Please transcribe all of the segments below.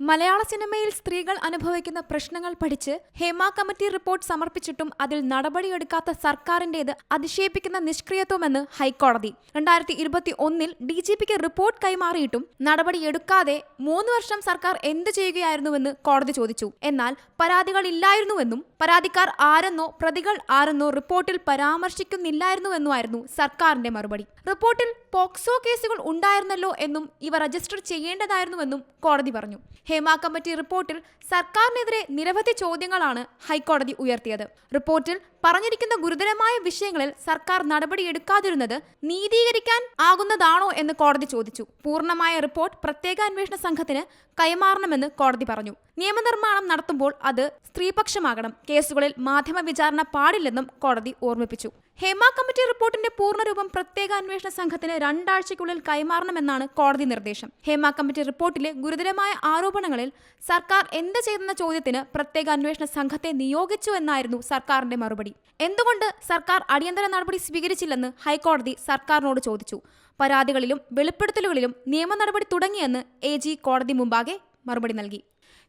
മലയാള സിനിമയിൽ സ്ത്രീകൾ അനുഭവിക്കുന്ന പ്രശ്നങ്ങൾ പഠിച്ച് ഹേമ കമ്മിറ്റി റിപ്പോർട്ട് സമർപ്പിച്ചിട്ടും അതിൽ നടപടിയെടുക്കാത്ത സർക്കാരിന്റേത് അതിശയിപ്പിക്കുന്ന നിഷ്ക്രിയത്വമെന്ന് ഹൈക്കോടതി. രണ്ടായിരത്തി ഇരുപത്തി ഒന്നിൽ ഡി ജി പിക്ക് റിപ്പോർട്ട് കൈമാറിയിട്ടും നടപടിയെടുക്കാതെ മൂന്ന് വർഷം സർക്കാർ എന്ത് ചെയ്യുകയായിരുന്നുവെന്ന് കോടതി ചോദിച്ചു. എന്നാൽ പരാതികൾ ഇല്ലായിരുന്നുവെന്നും പരാതിക്കാർ ആരെന്നോ പ്രതികൾ ആരെന്നോ റിപ്പോർട്ടിൽ പരാമർശിക്കുന്നില്ലായിരുന്നുവെന്നുമായിരുന്നു സർക്കാരിന്റെ മറുപടി. റിപ്പോർട്ടിൽ പോക്സോ കേസുകൾ ഉണ്ടായിരുന്നല്ലോ എന്നും ഇവ രജിസ്റ്റർ ചെയ്യേണ്ടതായിരുന്നുവെന്നും കോടതി പറഞ്ഞു. ഹേമ കമ്മിറ്റി റിപ്പോർട്ടിൽ സർക്കാരിനെതിരെ നിരവധി ചോദ്യങ്ങളാണ് ഹൈക്കോടതി ഉയർത്തിയത്. റിപ്പോർട്ടിൽ പറഞ്ഞിരിക്കുന്ന ഗുരുതരമായ വിഷയങ്ങളിൽ സർക്കാർ നടപടിയെടുക്കാതിരുന്നത് നീതീകരിക്കാൻ ആകുന്നതാണോ എന്ന് കോടതി ചോദിച്ചു. പൂർണമായ റിപ്പോർട്ട് പ്രത്യേക അന്വേഷണ സംഘത്തിന് കൈമാറണമെന്ന് കോടതി പറഞ്ഞു. നിയമനിർമ്മാണം നടത്തുമ്പോൾ അത് സ്ത്രീപക്ഷമാകണം. കേസുകളിൽ മാധ്യമ വിചാരണ പാടില്ലെന്നും കോടതി ഓർമ്മിപ്പിച്ചു. ഹേമ കമ്മിറ്റി റിപ്പോർട്ടിന്റെ പൂർണരൂപം പ്രത്യേക അന്വേഷണ സംഘത്തിന് രണ്ടാഴ്ചയ്ക്കുള്ളിൽ കൈമാറണമെന്നാണ് കോടതി നിർദ്ദേശം. ഹേമ കമ്മിറ്റി റിപ്പോർട്ടിലെ ഗുരുതരമായ ആരോപണങ്ങളിൽ സർക്കാർ എന്ത് ചെയ്തെന്ന ചോദ്യത്തിന് പ്രത്യേക അന്വേഷണ സംഘത്തെ നിയോഗിച്ചു എന്നായിരുന്നു സർക്കാരിന്റെ മറുപടി. എന്തുകൊണ്ട് സർക്കാർ അടിയന്തര നടപടി സ്വീകരിച്ചില്ലെന്ന് ഹൈക്കോടതി സർക്കാരിനോട് ചോദിച്ചു. പരാതികളിലും വെളിപ്പെടുത്തലുകളിലും നിയമ നടപടി തുടങ്ങിയെന്ന് എ ജി കോടതി മുമ്പാകെ മറുപടി നൽകി.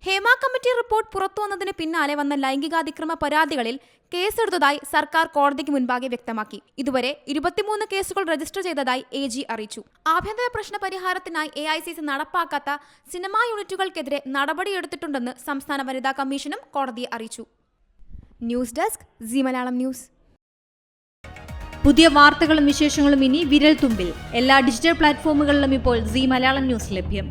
ഹേമ കമ്മിറ്റി റിപ്പോർട്ട് പുറത്തുവന്നതിന് പിന്നാലെ വന്ന ലൈംഗികാതിക്രമ പരാതികളിൽ കേസെടുത്തതായി സർക്കാർ കോടതിക്ക് മുൻപാകെ വ്യക്തമാക്കി. ഇതുവരെ ഇരുപത്തിമൂന്ന് കേസുകൾ രജിസ്റ്റർ ചെയ്തതായി എ ജി അറിയിച്ചു. ആഭ്യന്തര പ്രശ്ന പരിഹാരത്തിനായി എ ഐ സി സി നടപ്പാക്കാത്ത സിനിമാ യൂണിറ്റുകൾക്കെതിരെ നടപടിയെടുത്തിട്ടുണ്ടെന്ന് സംസ്ഥാന വനിതാ കമ്മീഷനും കോടതിയെ അറിയിച്ചു. News desk Zee Malayalam news. പുതിയ വാർത്തകളും വിശേഷങ്ങളും ഇനി വിരൽ തുമ്പിൽ. എല്ലാ ഡിജിറ്റൽ പ്ലാറ്റ്ഫോമുകളിലും ഇപ്പോൾ സി മലയാളം ന്യൂസ് ലഭ്യം.